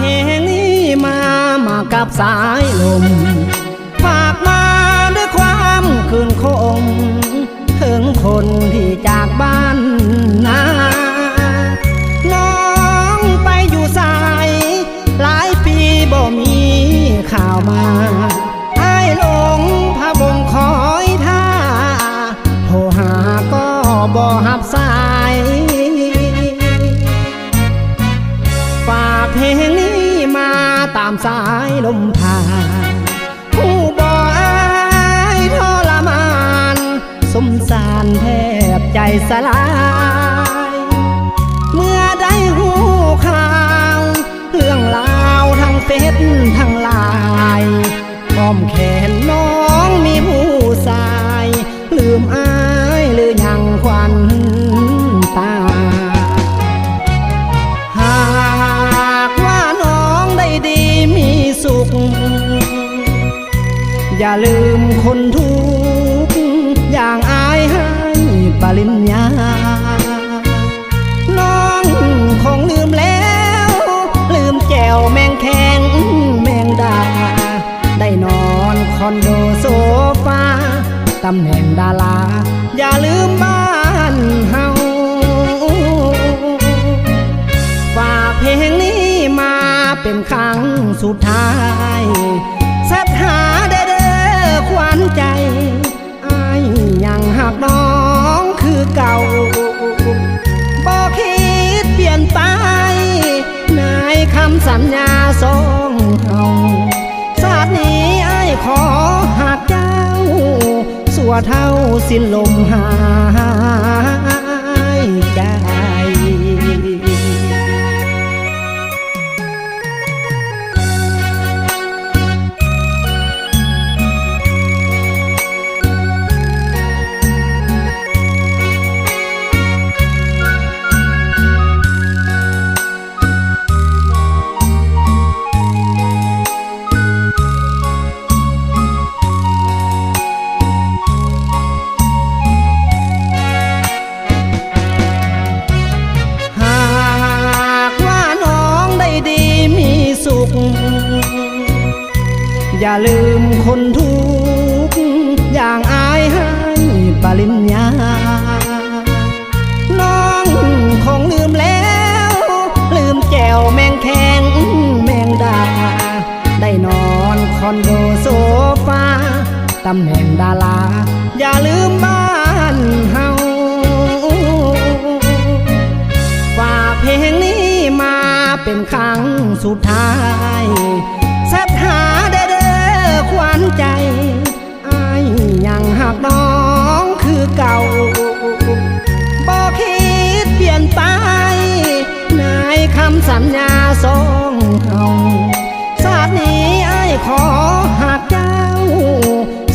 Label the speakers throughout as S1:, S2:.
S1: เฮนี้มามากับสายลม ฝากมาด้วยความคืนคง ถึงคนที่จากบ้านนาน้องไปอยู่สาย หลายปีบ่มีข่าวมาไอ้หลงพระบงคอยท่าโทรหาก็บ่หา สายลมผ่านผู้บ่อายทรมาน สมสารแทบใจสลาย เมื่อได้หูข่าว เรื่องราวทั้งเฟซทั้งลายอ้อมแข อย่าลืมคนทุกข์อย่างอายให้ปริญญา น้องคงลืมแล้ว ลืมแจวแมงแข็งแมงดา ได้นอนคอนโดโซฟาตำแหน่งดารา อย่าลืมบ้านเฮาฝากเพลงนี้มาเป็นครั้งสุดท้าย สัญญาสองเฮาชาตินี้ไอ้ขอหักเจ้า สัวเท่าสิ้นลมหายใจ อย่าลืมคนทุกข์อย่างอายให้ปริญญา น้องคงลืมแล้ว ลืมแจวแมงแข็งแมงดา ได้นอนคอนโดโซฟาตำแหน่งดารา อย่าลืมบ้านเฮาฝากเพลงนี้มาเป็นครั้งสุดท้าย สัญญาสองเฮาชาตินี้อายขอหักเจ้า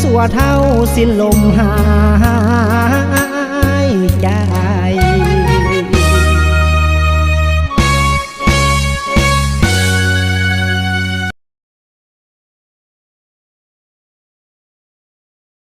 S1: สัวเท่าสิ้นลมหาย